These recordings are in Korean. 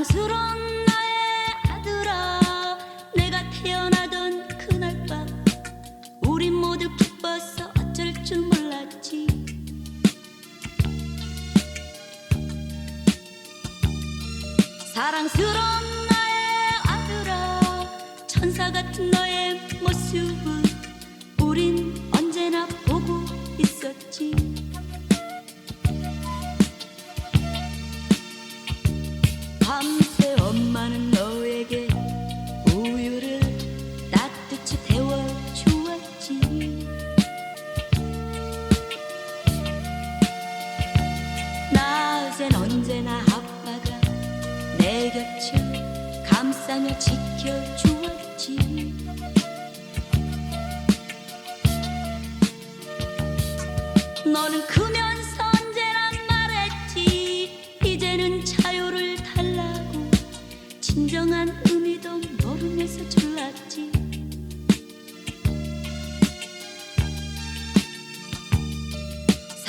사랑스러운 나의 아들아 내가 태어나던 그날 밤 우린 모두 기뻐서 어쩔 줄 몰랐지. 사랑스러운 나의 아들아 천사 같은 너의 모습을 낮엔 언제나 아빠가 내 곁을 감싸며 지켜주었지. 너는 크면서 언제나 말했지. 이제는 자유를 달라고 진정한 의미도 모르면서 졸랐지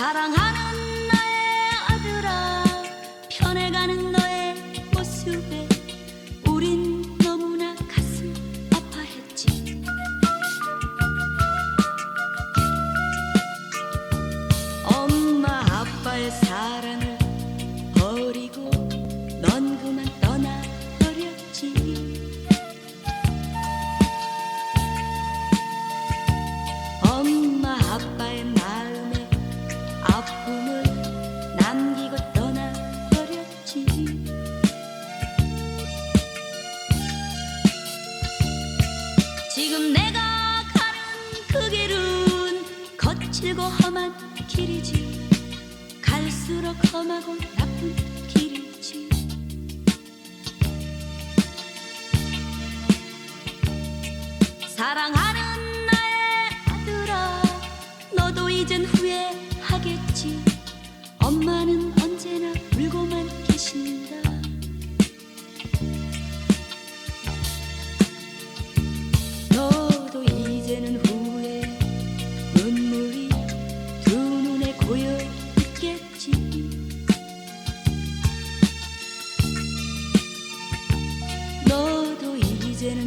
사랑하는 지금 내가 가는 그 길은 거칠고 험한 길이지. 갈수록 험하고 나쁜 길이지. 사랑하는 나의 아들아 너도 이젠 후회하겠지. 엄마